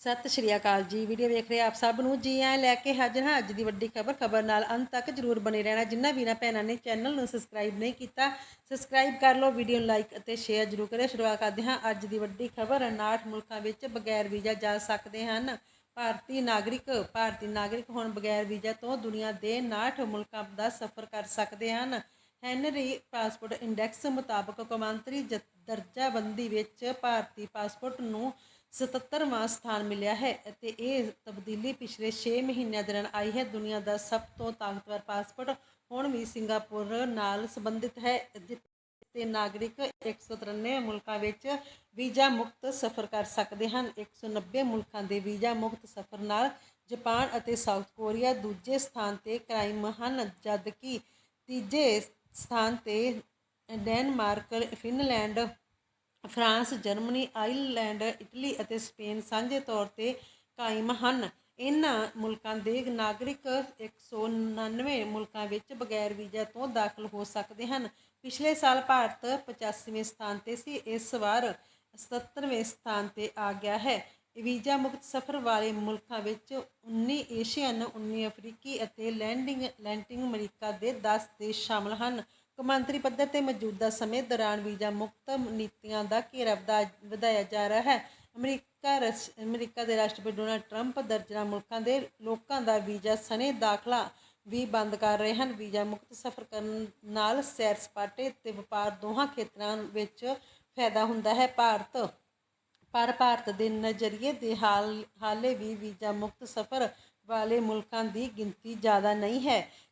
ਸਤਿ ਸ਼੍ਰੀ ਅਕਾਲ ਜੀ। ਵੀਡੀਓ ਵੇਖ ਰਹੇ ਆਪ ਸਭ ਨੂੰ। ਜੀ ਆਇਆਂ ਲੈ ਕੇ ਹਾਜ਼ਰ ਹਾਂ। ਅੱਜ ਦੀ ਵੱਡੀ ਖਬਰ ਖਬਰ ਨਾਲ ਅੰਤ ਤੱਕ ਜਰੂਰ ਬਣੇ ਰਹਿਣਾ। ਜਿਨ੍ਹਾਂ ਵੀਰਾਂ ਭੈਣਾਂ ਨੇ ਚੈਨਲ ਨੂੰ ਸਬਸਕ੍ਰਾਈਬ ਨਹੀਂ ਕੀਤਾ, ਸਬਸਕ੍ਰਾਈਬ ਕਰ ਲਓ, ਵੀਡੀਓ ਨੂੰ ਲਾਈਕ ਅਤੇ ਸ਼ੇਅਰ ਜਰੂਰ ਕਰਿਓ। ਸ਼ੁਰੂਆਤ ਕਰਦੇ ਹਾਂ ਅੱਜ ਦੀ ਵੱਡੀ ਖਬਰ। 59 ਮੁਲਕਾਂ ਵਿੱਚ ਬਗੈਰ ਵੀਜ਼ਾ ਜਾ ਸਕਦੇ ਹਨ। ਭਾਰਤੀ ਨਾਗਰਿਕ ਭਾਰਤੀ ਨਾਗਰਿਕ ਹੁਣ ਬਗੈਰ ਵੀਜ਼ਾ ਤੋਂ ਦੁਨੀਆ ਦੇ 59 ਮੁਲਕਾਂ ਦਾ ਸਫ਼ਰ ਕਰ ਸਕਦੇ ਹਨ। ਹੈਨਰੀ ਪਾਸਪੋਰਟ ਇੰਡੈਕਸ ਮੁਤਾਬਕ ਕੌਮਾਂਤਰੀ ਜ- ਦਰਜਾਬੰਦੀ ਵਿੱਚ ਭਾਰਤੀ ਪਾਸਪੋਰਟ ਨੂੰ 77ਵਾਂ ਸਥਾਨ ਮਿਲਿਆ ਹੈ ਅਤੇ ਇਹ ਤਬਦੀਲੀ ਪਿਛਲੇ 6 ਮਹੀਨਿਆਂ ਦੌਰਾਨ ਆਈ ਹੈ। ਦੁਨੀਆ ਦਾ ਸਭ ਤੋਂ ਤਾਕਤਵਰ ਪਾਸਪੋਰਟ ਹੁਣ ਵੀ ਸਿੰਗਾਪੁਰ ਨਾਲ ਸੰਬੰਧਿਤ ਹੈ। ਜਿੱਥੇ ਨਾਗਰਿਕ 193 ਮੁਲਕਾਂ ਵਿੱਚ ਵੀਜ਼ਾ ਮੁਕਤ ਸਫ਼ਰ ਕਰ ਸਕਦੇ ਹਨ। 190 ਮੁਲਕਾਂ ਦੇ ਵੀਜ਼ਾ ਮੁਕਤ ਸਫ਼ਰ ਨਾਲ ਜਾਪਾਨ ਅਤੇ ਸਾਊਥ ਕੋਰੀਆ ਦੂਜੇ ਸਥਾਨ ਤੇ ਕ੍ਰਾਈਮ ਹਨ, ਜਦਕਿ ਤੀਜੇ ਸਥਾਨ ਤੇ Denmark, Finland France, Germany, Ireland, Italy ਅਤੇ ਸਪੇਨ ਸਾਂਝੇ ਤੌਰ ਤੇ ਕਾਇਮ ਹਨ। ਇਹਨਾਂ ਮੁਲਕਾਂ ਦੇ ਨਾਗਰਿਕ 199 ਮੁਲਕਾਂ ਵਿੱਚ ਬਗੈਰ ਵੀਜ਼ਾ ਤੋਂ ਦਾਖਲ ਹੋ ਸਕਦੇ ਹਨ। ਪਿਛਲੇ ਸਾਲ ਭਾਰਤ 85ਵੇਂ ਸਥਾਨ ਤੇ ਸੀ। ਇਸ ਵਾਰ 77ਵੇਂ ਸਥਾਨ ਤੇ ਆ ਗਿਆ ਹੈ। ਵੀਜ਼ਾ ਮੁਕਤ ਸਫ਼ਰ ਵਾਲੇ ਮੁਲਕਾਂ ਵਿੱਚ 19 ਏਸ਼ੀਅਨ 19 ਅਫਰੀਕੀ ਅਤੇ ਲੈਂਡਿੰਗ ਲੈਂਟਿੰਗ ਅਮਰੀਕਾ ਦੇ 10 ਦੇਸ਼ ਸ਼ਾਮਲ ਹਨ। ਕੌਮਾਂਤਰੀ ਪੱਧਰ ਤੇ ਮੌਜੂਦਾ ਸਮੇਂ ਦੌਰਾਨ ਵੀਜ਼ਾ ਮੁਕਤ ਨੀਤੀਆਂ ਦਾ ਘੇਰਾ ਵਧਾ- ਵਧਾਇਆ ਜਾ ਰਿਹਾ ਹੈ। ਅਮਰੀਕਾ ਰਸ- ਅਮਰੀਕਾ ਦੇ ਰਾਸ਼ਟਰਪਤੀ ਡੋਨਾਲਡ ਟਰੰਪ ਦਰਜਨਾਂ ਮੁਲਕਾਂ ਦੇ ਲੋਕਾਂ ਦਾ ਵੀਜ਼ਾ ਸਨੇ ਦਾਖਲਾ ਵੀ ਬੰਦ ਕਰ ਰਹੇ ਹਨ। ਵੀਜ਼ਾ ਮੁਕਤ ਸਫ਼ਰ ਕਰਨ ਨਾਲ ਸੈਰ ਸਪਾਟੇ ਤੇ ਵਪਾਰ ਦੋਹਾਂ ਖੇਤਰਾਂ ਵਿੱਚ ਫਾਇਦਾ ਹੁੰਦਾ ਹੈ। ਭਾਰਤ, ਪਰ ਭਾਰਤ ਦੇ ਨਜ਼ਰੀਏ ਦੇ ਹਾਲ, ਹਾਲੇ ਵੀ ਵੀਜ਼ਾ ਮੁਕਤ ਸਫ਼ਰ ਵਾਲੇ ਮੁਲਕਾਂ ਦੀ ਗਿਣਤੀ ਜ਼ਿਆਦਾ ਨਹੀਂ ਹੈ।